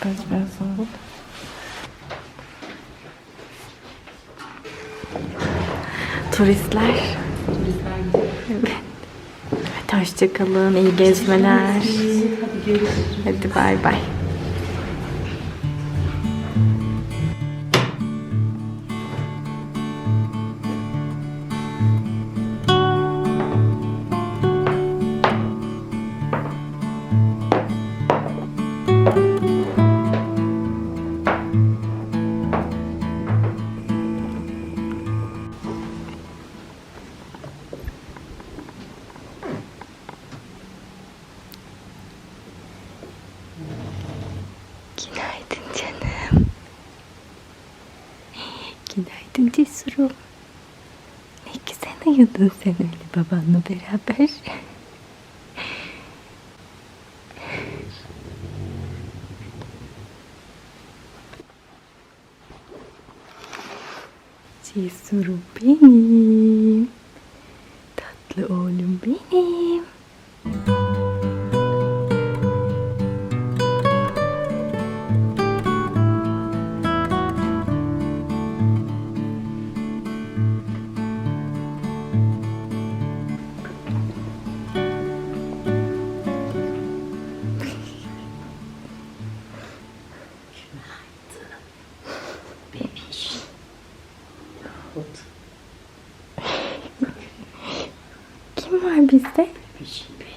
yaparız biraz sonra. Turistler. Evet. Hadi hoşçakalın. iyi gezmeler. Hadi görüşürüz. Hadi bay bay. Uyudun sen öyle babanla beraber. Cesurum benim. Tatlı oğlum benim. Yahut Kim var bizde? bebişim benim.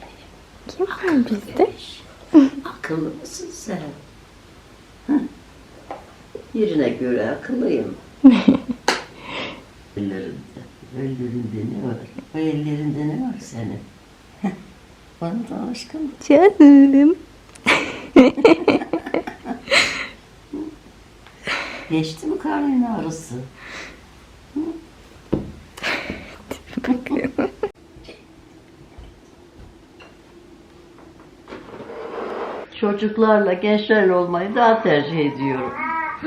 Kim var bizde? Akıllı mısın sen? Hı? Yerine göre akıllıyım. ellerinde, ellerinde ne var? O ellerinde ne var senin? Bana da aşkım. Canım. Geçti mi karnın ağrısı? Çocuklarla, gençlerle olmayı daha tercih ediyorum.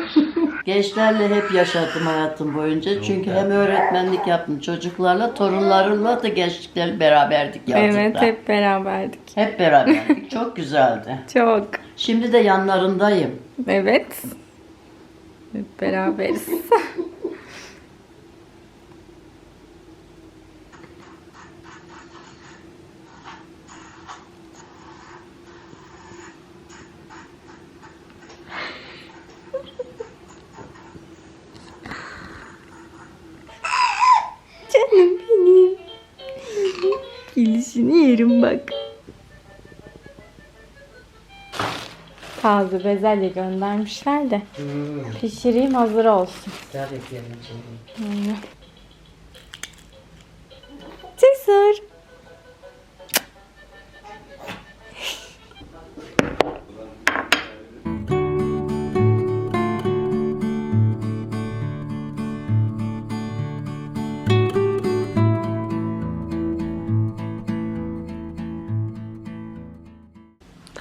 Gençlerle hep yaşadım hayatım boyunca. Çünkü hem öğretmenlik yaptım çocuklarla, torunlarımla da gençliklerle beraberdik yazlıkta. Evet hep beraberdik. Hep beraberdik. Çok güzeldi. Çok. Şimdi de yanlarındayım. Evet. Hep beraberiz. Canım benim. Gelişini yerim bak. Taze bezelye göndermişler de. Pişireyim hazır olsun. Tabii ki canım.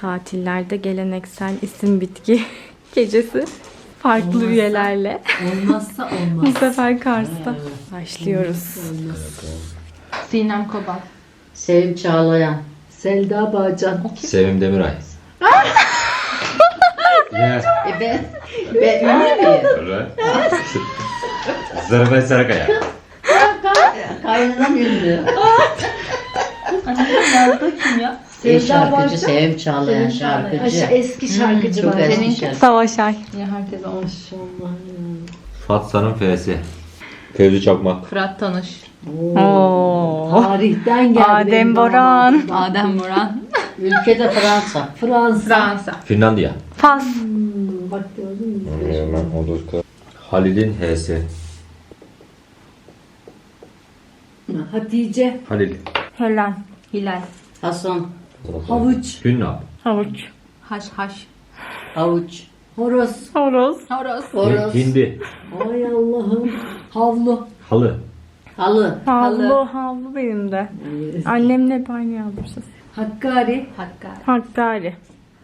Tatillerde geleneksel isim bitki gecesi farklı üyelerle. Olmazsa olmaz. Bu sefer Kars'ta başlıyoruz. Sinem Kobal. Sevim Çağlayan. Selda Bağcan. Sevim Demiray. ya. E ben, ben ünlü müyüm? Zarabay Sarakaya. Kaynanam ünlü. Annemin yazdığı kim ya? Sevda şarkıcı Bağcan. Sevim Çağlayan şarkıcı. Aşağı eski şarkıcı Çok var. eski şarkı. Savaş Ay. Ya herkes olmuş. Fatsa'nın F'si. Fevzi Çakmak. Fırat Tanış. Oo. Tarihten geldi. Adem benim Boran. Adem Boran. Ülkede Fransa. Fransa. Fransa. Finlandiya. Fas. Bak gördün mü? Halil'in H'si. Hatice. Halil. Helen. Hilal. Hasan. Havuç. Hünna. Havuç. Haş haş. Havuç. Horoz. Horoz. Horoz. Horoz. Hindi. Ay Allah'ım. Havlu. Halı. Halı. Havlu. Havlu benim de. Annemle hep aynı yazmışız. Hakkari. Hakkari. Hakkari.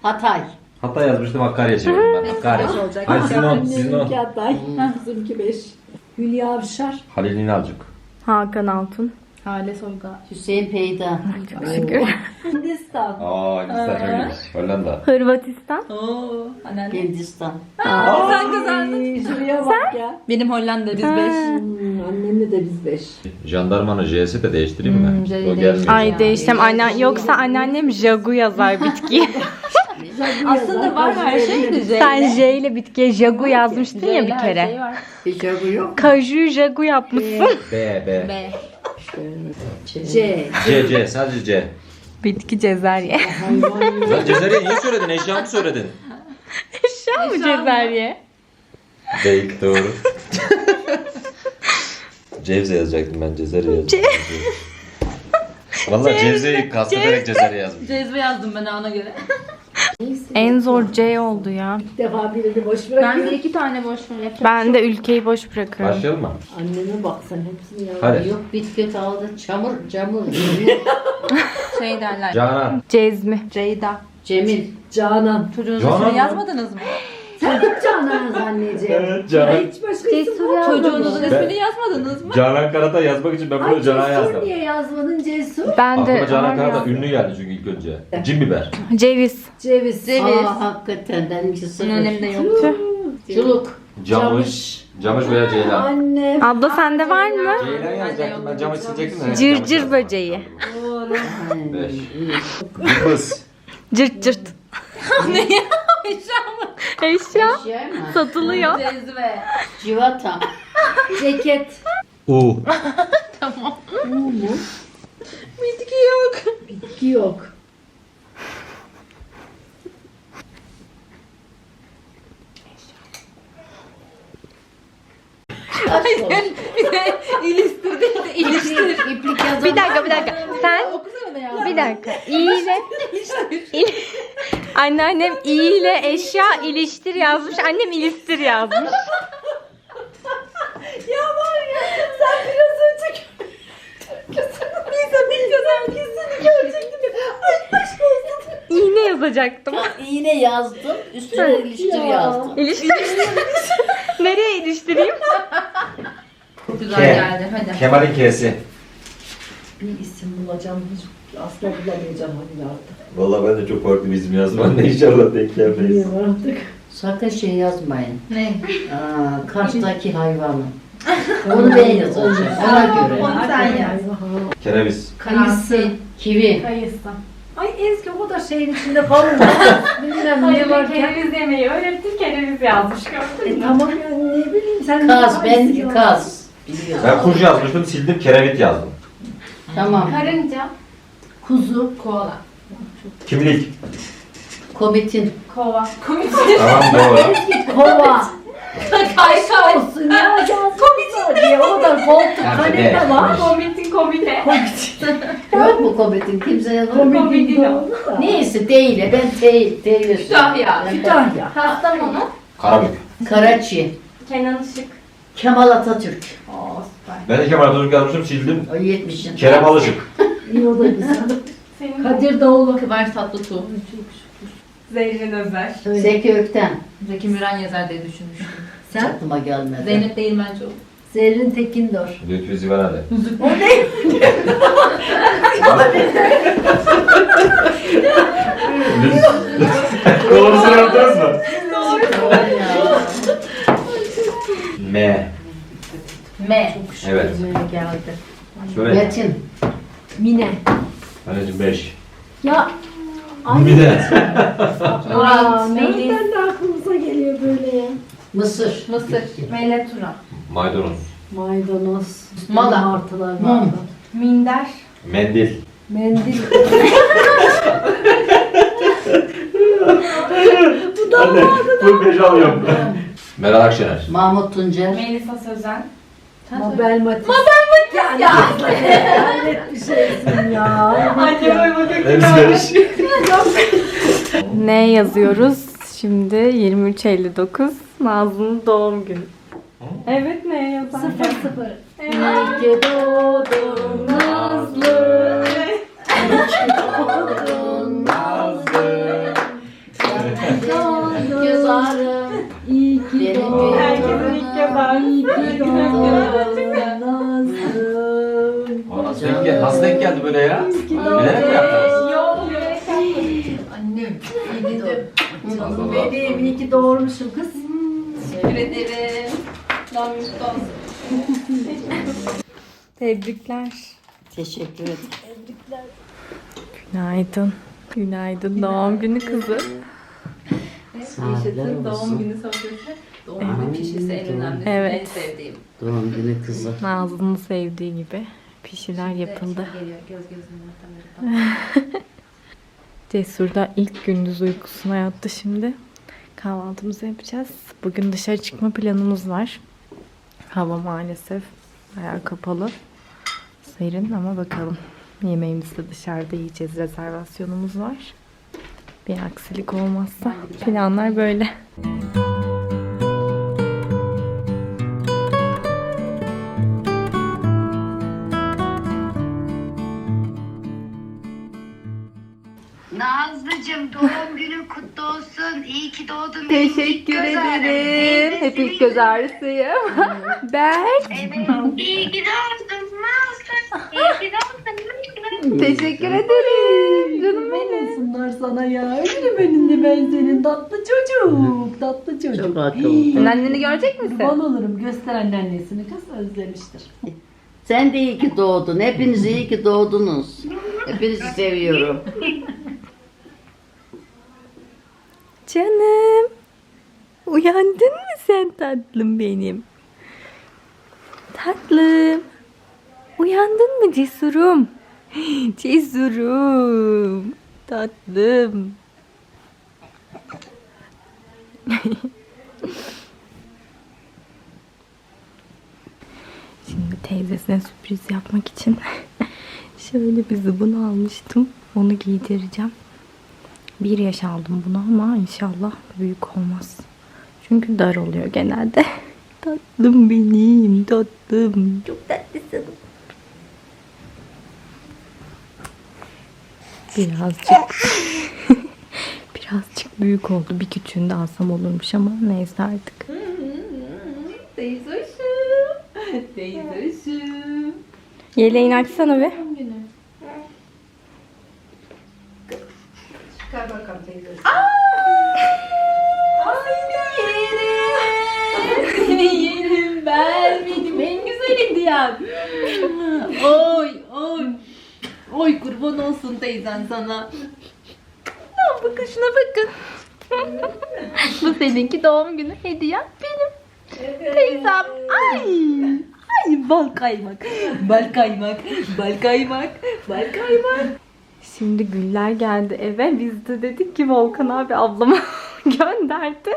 Hatay. Hatta yazmıştım Hakkari yazıyorum ben. Hakkari. olacak. Hayır sizin o. Sizin o. Benimki Hatay. Bizimki beş. Hülya Avşar. Halil İnalcık. Hakan Altun. Hale Soyga. Hüseyin Peyda. Çok şükür. Hindistan. Aa Hindistan çok iyiymiş. Hollanda. Hırvatistan. Oo. Anneanne. Hindistan. Sen kazandın. Ay, Şuraya bak ya. Benim Hollanda biz beş. Hmm, annemle de biz beş. Jandarmanın J'si de değiştireyim mi? Hmm, o gelmiyor. Ay değiştim. Anne, yoksa anneannem Jagu yazar bitki. Aslında var her şey de J. Sen J ile bitkiye Jagu yazmıştın ya bir kere. şey. Hiç yok yok. Kaju Jagu yapmışsın. B, B. B. C. C, C. Sadece C. Bitki cezerye. Sen Cezerye niye söyledin? Eşya mı söyledin? Eşya mı cezerye? Değil, doğru. Cevze yazacaktım ben, Cezerye yazacaktım. Valla Cevze'yi kastederek Cezerye yazmış. Cezve yazdım ben ona göre. En zor C oldu ya. Bir defa birini boş Ben bırakıyorum. de iki tane boş yapacağım. Ben de ülkeyi boş bırakıyorum. Başlayalım mı? Anneme bak sen hepsini yalan. Hadi. Yok bitki kaldı. Çamur, camur. Şey derler. Canan. Cezmi. Ceyda. Cemil. Canan. Çocuğunuzun Canan ismini mı? yazmadınız mı? Sen hiç Canan anneciğim. Evet, Canan. Hiç başka isim? Çocuğunuzun Ben- ismini yazmadınız mı? Canan Karata yazmak için ben Ay bunu Canan Cesur yazdım. niye yazmadın Cesur? Ben de Aklıma Canan var Karata ya. ünlü geldi çünkü ilk önce. Cin biber. Ceviz. Ceviz. Ceviz. Aa hakikaten benimki sıfır. Önemli de yok. Culuk. Camış. Camış veya Ceylan. Annem. Abla sende var mı? Ceylan yazacaktım ben camış silecektim de. Cırcır böceği. Doğru. Beş. Cımbız. Cırt cırt. Eşya Şey mi? satılıyor. Cezve. Civata. Ceket. U. Bitki yok. Bitki yok. bir de ilistir değil de iliştir. İplik yazan Bir dakika bir dakika. Sen Okusana be ya. bir dakika. İyi ile İl- Anneannem iyi ile eşya iliştir yazmış. Annem ilistir yazmış. Ya var ya sen biraz önce Bilsem ilk gözüm kesin görecektim. Ay aşk olsun. İğne yazacaktım. İğne yazdım. Üstüne iliştir ya. yazdım. İliştir. Nereye iliştireyim? Güzel K. geldi hadi. Kemal'in K'si. Bir isim bulacağım asla bulamayacağım hadi artık. Valla ben de çok farklı bir isim yazdım. Ben de inşallah denk gelmeyiz. Bilmiyorum artık. Sakın şey yazmayın. Ne? Aa, karşıdaki hayvanı. Onu ben yazacağım. Ona göre. Onu sen yaz. Kereviz. Kayısı. Kivi. Kayısı. Ay Ezgi o da şeyin içinde kalın. Bilmem ne varken. Kereviz yemeği öğretti. Kereviz yazmış E tamam ya ne bileyim sen. Kaz. Ya. kaz. Biliyorsun. Ben kuş yazmıştım sildim kerevit yazdım. Tamam. Karınca. Kuzu. Koala. Kimlik. Komitin. Kova. Komik. Tamam doğru. Kova. Kaykay. Olsun ya yazmışlar diye. O da koltuk kalem ne? de var. Komitin komite. Yok mu komitin? Kimse yazmıyor. Komedin oldu da. Neyse değil. Ben te te Kütahya. Kütahya. Kastamonu. Karabük. Karaçi. Kenan Işık. Kemal Atatürk. Oo süper. Ben de Kemal Atatürk yazmıştım sildim. O 70'in. Kerem Alışık. İyi o da güzel. Kadir Doğulu. Kıvanç Tatlıtuğ. Zerrin Özer. Zeki Ökten. Zeki Müren yazar diye düşünmüştüm. Hiç Sen? aklıma gelmedi. Zeynep değil bence o. Zerrin Tekindor. Lütfü Zivanade. O ne? Doğrusunu yaptınız mı? M. M. Evet. geldi. Söyle. Metin. Mine. Anneciğim 5. Ya Bir de. Aa, Melis. nereden de aklımıza geliyor böyle ya? Mısır. Mısır. Mele Turan. Maydanoz. Maydanoz. Mala. Martılar Mum. var. Minder. Mendil. Mendil. Anne bu 5 alıyorum. Meral Akşener. Mahmut Tuncer. Melisa Sözen. Mabel Matiz. Mabel Matiz ya. Ya. Lanet bir şeysin ya. Anne Hepsi 5. Ne yazıyoruz? Şimdi 23.59 Nazlı'nın doğum günü. Evet ne yazar? Sıfır sıfır. İyi ki doğdun Nazlı. Doğdun Nazlı. İyi ki doğdun. İyi ki doğdun Nazlı. Nasıl denk geldi, nasıl denk geldi böyle ya? Bilerek mi yaptınız? Annem. iyi ki. Allah Canım benim iyi ki doğurmuşum kız. Teşekkür ederim. Olsun. Tebrikler. Teşekkür ederim. Günaydın. Günaydın doğum günü kızı. Saatler Doğum günü sofrası. Günü pişisi en önemlisi. Evet. En sevdiğim. Doğum günü kızı. Nazlı'nın sevdiği gibi pişiler yapıldı. Geliyor göz gözümün Cesur da ilk gündüz uykusuna yattı şimdi. Kahvaltımızı yapacağız. Bugün dışarı çıkma planımız var. Hava maalesef bayağı kapalı. Serin ama bakalım. Yemeğimizi de dışarıda yiyeceğiz. Rezervasyonumuz var. Bir aksilik olmazsa planlar böyle. Nazlıcığım ki doğdun. Teşekkür ederim. Hep ilk göz ağrısıyım. ben. Evet. İyi ki doğdun Nazlı. İyi ki doğdun. Teşekkür ederim. Canım Ben olsunlar sana ya. Öyle benim de ben senin tatlı çocuk. Tatlı çocuk. Çok akıllı. Anneni görecek misin? Kurban olurum. Göster anneannesini kız özlemiştir. Sen de iyi ki doğdun. Hepiniz iyi ki doğdunuz. Hepinizi seviyorum. Canım. Uyandın mı sen tatlım benim? Tatlım. Uyandın mı cesurum? Cesurum. Tatlım. Şimdi teyzesine sürpriz yapmak için şöyle bir zıbın almıştım. Onu giydireceğim. Bir yaş aldım bunu ama inşallah büyük olmaz. Çünkü dar oluyor genelde. tatlım benim, tatlım. Çok tatlısın. Birazcık birazcık büyük oldu. Bir küçüğünü de alsam olurmuş ama neyse artık. Teyzoşum. Teyzoşum. Yeleğini açsana bir. Bakalım teyze. Seni yerim ben. Benim en güzel hediyem. oy oy. Oy kurban olsun teyzen sana. Lan bakın şuna bakın. Bu seninki doğum günü hediyem benim. Teyzem. Ay. Ay bal kaymak. Bal kaymak. Bal kaymak. Bal kaymak. Şimdi güller geldi eve. Biz de dedik ki Volkan abi ablama gönderdi.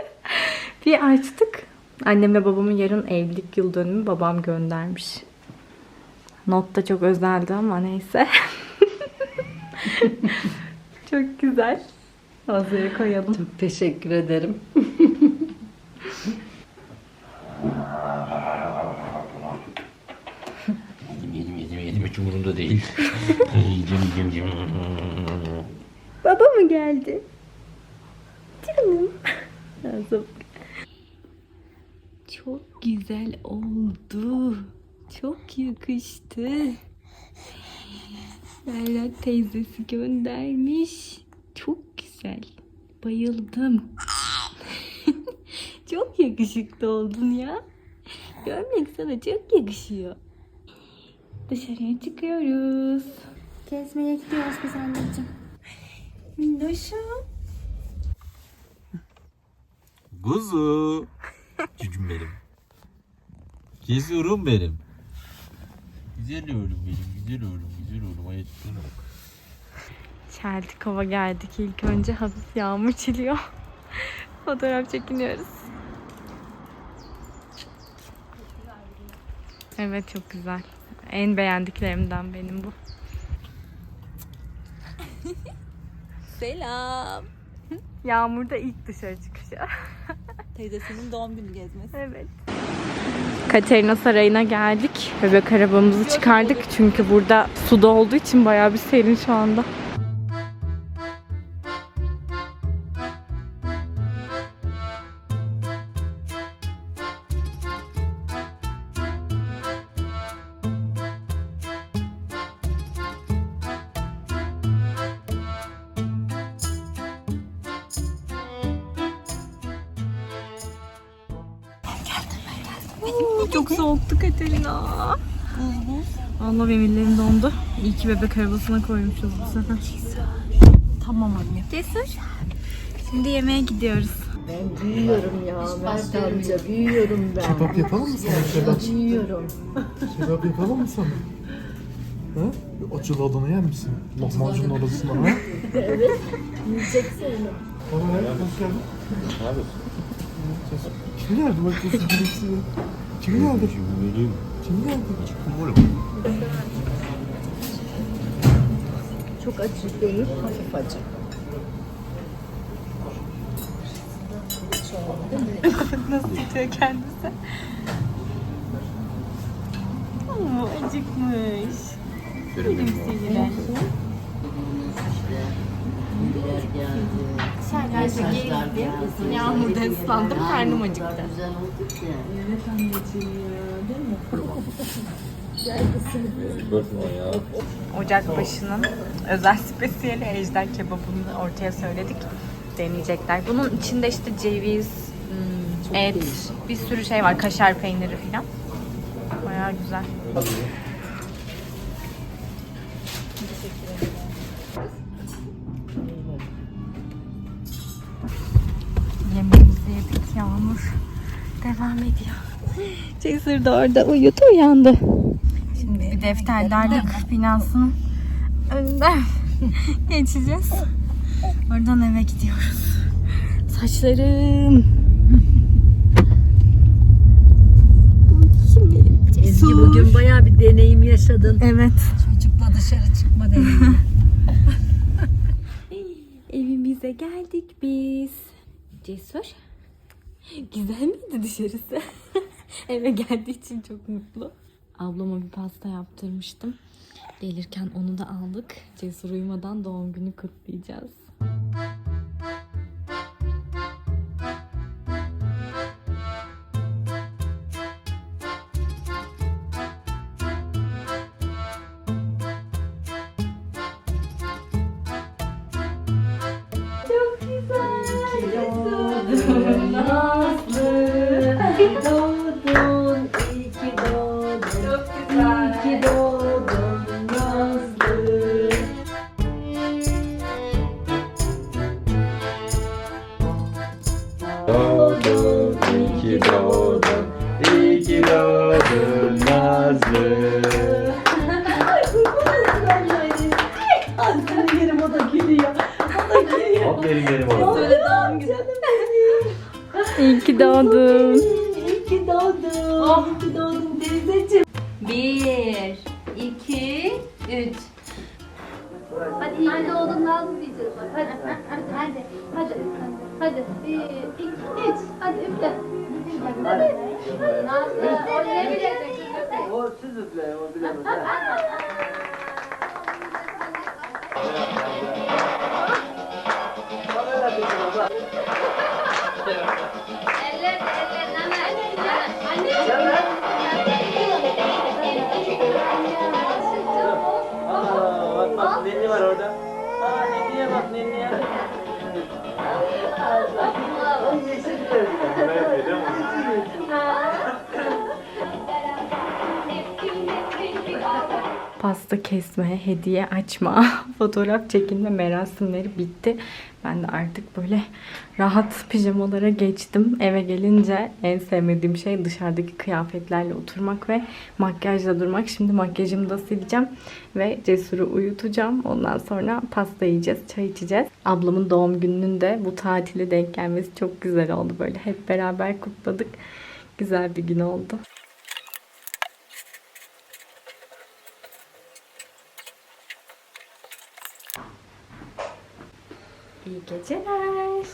Bir açtık. Annemle babamın yarın evlilik yıl dönümü babam göndermiş. Not da çok özeldi ama neyse. çok güzel. Hazıra koyalım. Çok teşekkür ederim. Hiç umurumda değil. Baba mı geldi? Canım. Nazım. Çok güzel oldu. Çok yakıştı. Serhat teyzesi göndermiş. Çok güzel. Bayıldım. çok yakışıklı oldun ya. Görmek sana çok yakışıyor. Dışarıya çıkıyoruz. Gezmeye gidiyoruz biz anneciğim. Minnoşum. Kuzu. Cücüm benim. Geziyorum benim. Güzel oğlum benim, güzel oğlum, güzel oğlum. Ayetlerine bak. Çeltikova geldik ilk önce hafif yağmur çiliyor. Fotoğraf çekiniyoruz. Evet çok güzel. En beğendiklerimden benim bu. Selam. Yağmurda ilk dışarı çıkışı. Teyzesinin doğum günü gezmesi. evet. Katerina Sarayı'na geldik. Bebek arabamızı çıkardık çünkü burada suda olduğu için bayağı bir serin şu anda. Çok soğuktu Katerina. Allah benim ellerim dondu. İyi ki bebek arabasına koymuşuz bu sefer. Tamam anne. Cesur. Şimdi yemeğe gidiyoruz. Ben büyüyorum ya Mert amca büyüyorum ben. Kebap yapalım mı sana kebap? Büyüyorum. Kebap yapalım mı sana? Ha? Bir Acılı Adana yer misin? Lahmacunun arasına ha? Evet. Yiyeceksin. Baba ya, hoş geldin. Kim geldi bak nasıl gülümsüyor. Kim geldi? Kim geldi? Çok acı değil, hafif acı. Nasıl tutuyor kendisi? Oo, acıkmış. Benim sevgiler. Dışarıda gezdim. Yağmurda ıslandım. Karnım acıktı. Güzel olduk ya. Ocakbaşı'nın özel spesiyeli ejder kebabını ortaya söyledik. Deneyecekler. Bunun içinde işte ceviz, hmm, et, bir sürü şey var. Kaşar peyniri falan. Bayağı güzel. Cesur da orada uyudu uyandı. Şimdi bir defterdarlık binasının önünden geçeceğiz. Oradan eve gidiyoruz. Saçlarım. Ezgi bugün bayağı bir deneyim yaşadın. Evet. Çocukla dışarı çıkma deneyimi. Evimize geldik biz. Cesur. Güzel miydi dışarısı? Eve geldiği için çok mutlu. Ablama bir pasta yaptırmıştım. Gelirken onu da aldık. Cesur uyumadan doğum günü kutlayacağız. Doğdun. İyi ki doğdun teyzeciğim. Bir, iki, üç. Hadi iyi ki Nazlı diyeceğiz bak. Hadi. Hadi. Hadi. Hadi. Bir, iki, üç. Hadi üfle. Hadi. Nazlı. O ne bilecek? O siz üfleyin, o bilemez. Eller, Pasta kesme, hediye açma, fotoğraf çekilme merasimleri bitti. Ben de artık böyle rahat pijamalara geçtim. Eve gelince en sevmediğim şey dışarıdaki kıyafetlerle oturmak ve makyajla durmak. Şimdi makyajımı da sileceğim ve Cesur'u uyutacağım. Ondan sonra pasta yiyeceğiz, çay içeceğiz. Ablamın doğum gününün de bu tatile denk gelmesi çok güzel oldu. Böyle hep beraber kutladık. Güzel bir gün oldu. İyi geceler.